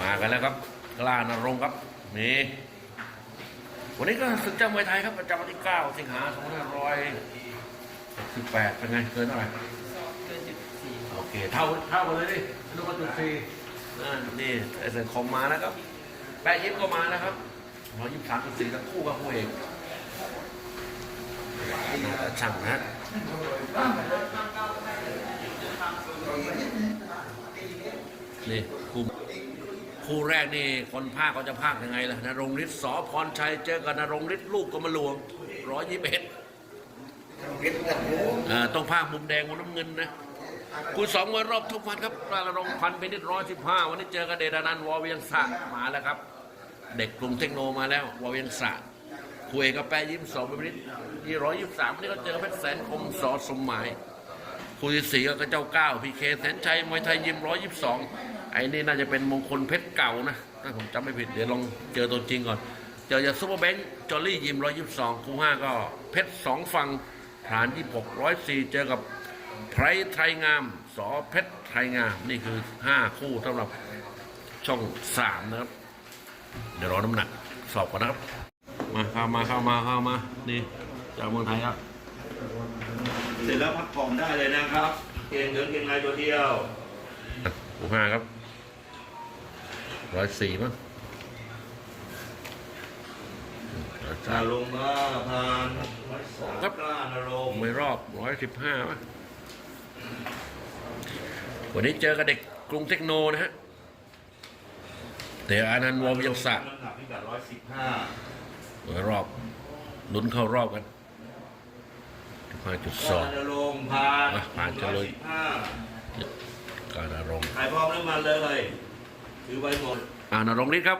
มากันแล้วครับกล้านรงค์ครับนี่วันนี้ก็ศึกเจ้ามวยไทยครับประจำวันที่ 9 สิงหาคม2518 เป็นไงเกินเท่าไหร่เกินจุดสี่โอเคเท่าเท่ากันเลยดิลูกกระจุดสี่อ่านี่ไอเซนคอมมาแล้วครับแปะยิ้มก็มาแล้วครับร้อยยี่สิบสามจุดสี่ทั้งคู่กับคู่เอกน่าจะช่างนะฮะนี่ คู่คู่แรกนี่คนภาคเขาจะภาคยังไงล่ะนรงฤทธิ์สอพรชัยเจอกับนรงฤทธิ์ลูกกรมหลวงร้อยยี่สิบเอ็ดอ่าต้องภาคมุมแดงมุมน้ำเงินนะคู่สองมวยรอบทุกวันครับรารงพันเป็นนิดร้อยสิบห้าวันนี้เจอกับเดชอนันต์วอเวียงสะมาแล้วครับ เด็กกรุงเทคโนมาแล้ววอเวียงสะคุยกับแปรยิ้มสองเป็นนิดยี่ร้อยยี่สิบสามวันนี้ก็เจอกับเพชรแสนคมสอสมหมายคู่ที่สี่ก็กระเจ้าเก้าพีเคแสนชัยมวยไทยยิมร้อยยี่สิบสอง ไอ้นี่น่าจะเป็นมงคลเพชรเก่านะถ้าผมจำไม่ผิดเดี๋ยวลองเจอตัวจริงก่อน เจอจากซูเปอร์แบงค์จอลลี่ยิมร้อยยี่สิบสองคู่ห้าก็เพชรสองฝั่งฐานยี่หกร้อยสี่เจอกับไพรไทยงามสอเพชรไทยงามนี่คือ5คู่สำหรับช่อง3นะครับ เดี๋ยวรอน้ำหนักสอบก่อนนะครับ มาเข้ามาเข้ามาเข้ามานี่จากเมืองไทยครับเสร็จแล้วพักผ่อนได้เลยนะครับ เกงเหลืองเกงในตัวเดียวคู่ห้าครับ ร้อยสี่มั้งร้อยจาสามลงมาผ่านครับกล้านรงค์ไม่รอบร้อยสิบห้ามั้งวันนี้เจอกับเด็กกรุงเทคโนนะฮะเดี๋ยวอานันต์วอมยังสะน้ำหนักพิกัดร้อยสิบห้าเปิดรอบลุ้นเข้ารอบกันห้าจุดสองกล้านรงค์ผ่านอะผ่านจะเลยห้าการอารมณ์ ถ่ายพร้อมแล้วมาเลย ถือไว้หมดอ่านรงค์นิดครับ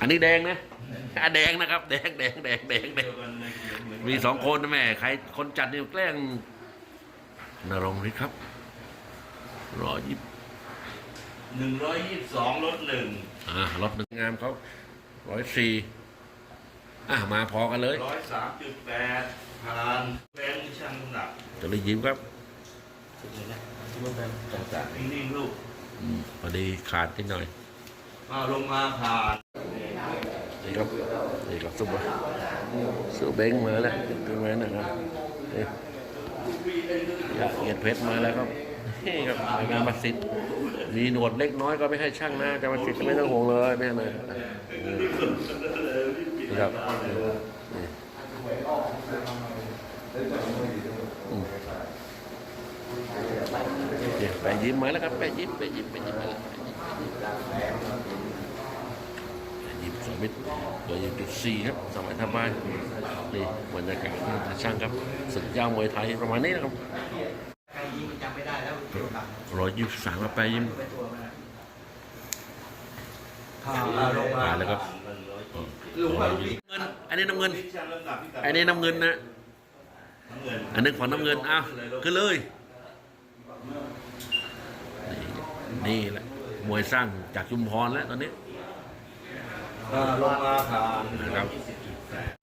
อันนี้แดงนะอะแดงนะครับ แดงแดงแดงแดงแดเดีงยวกันในเขียนเหมือนมีสองคนนะแม่ใครคนจัดนี่แกล้งนรงค์นิดครับร้อยยี่สิบหนึ่งร้อยยี่สิบสองลดหนึ่งอ่ารถหนึ่งงามเขาร้อยสี่อะมาพอกันเลยร้อยสามจุดแปดผ่านแบงค์ช่างน้ำหนักจะเลยยิ้มครับ นิ่งๆลูกอืมพอดีขาดนิดหน่อยมาลงมาผ่านนี่ครับนี่ครับซุปเปอร์ซุปเบงมาแล้วตัวแม่นะครับนี่อยากเกียรติเพชรมาแล้วครับนี่ครับรายงานประสิทธิ์มีหนวดเล็กน้อยก็ไม่ให้ช่างนะจะมาสิทธิ์ไม่ต้องห่วงเลยไม่เป็นไรนี่ครับนี่อืมเนี่ย ไปยิ้มมาแล้วครับไปยิ้มไปยิ้มไปยิ้มมาแล้วไปยิ้มไปยิมยิบสองเมตรตัวยิบจุดสี่ครับสมัยทำบ้านนี่บรรยากาศที่ช่างครับศึกยาวมวยไทยประมาณนี้นะครับรยิงจำไม่ได้แล้วร้อยยี่สิบสามมาไปยิมไปตัวมาผ่านลงมาแล้วครับเงินอันนี้น้ำเงิน อันนี้น้ำเงินนะ อันนึงฝั่งน้ำเงินอ้าวขึ้นเลย นี่นี่แหละมวยสร้างจากชุมพรแล้วตอนนี้อ่าลงมาผ่านนะครับ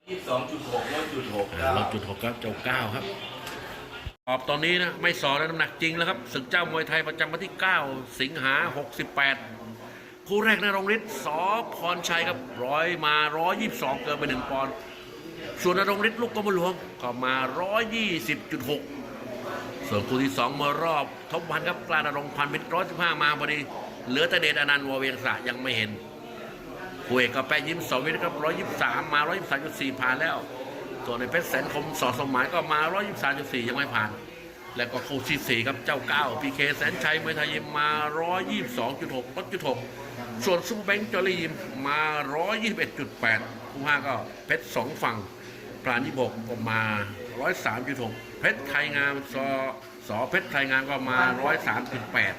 ยี่สิบสองจุดหกร้อยจุดหกอ่าลดจุดหกครับเจ้าเก้าครับตอบตอนนี้นะไม่สอนแล้วน้ำหนักจริงแล้วครับศึกเจ้ามวยไทยประจำวันที่ 9 สิงหา 68 คู่แรกนะรงฤทธิ์สอพรชัยครับร้อยมา 122 เกินไปหนึ่งปอนด์ส่วนนรงฤทธิ์ลูกกรมหลวงก็มา 120.6 ส่วนคู่ที่สองมารอบทบวันครับกลารนรงพันเป็นร้อยสิบห้ามาพอดี เหลือแต่เดชอนันต์วเวียงสะยังไม่เห็นคู่เอกก็แปะยิ้มสองวิทย์ครับร้อยยี่สิบสามมาร้อยยี่สิบสามจุดสี่ผ่านแล้ว ส่วนในเพชรแสนคมสอสมหมายก็มาร้อยยี่สิบสามจุดสี่ยังไม่ผ่าน แล้วก็คู่ที่สี่ครับเจ้าเก้าพีเคแสนชัยเมวยไทยยิมมาร้อยยี่สิบสองจุดหกลดจุดหกส่วนซูเปอร์แบงค์จอรียิมมาร้อยยี่สิบเอ็ดจุดแปดคู่ห้าก็เพชรสองฝั่ง พรานที่บกก็มาร้อยสามจุดหกเพชรไทยงามสอสอเพชรไทยงามก็มาร้อยสามจุดแปด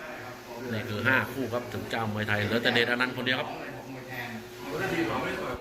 นี่คือห้าคู่ครับถึงเจ้ามวยไทยเหลือแต่เดชอนันต์คนเดียวครับ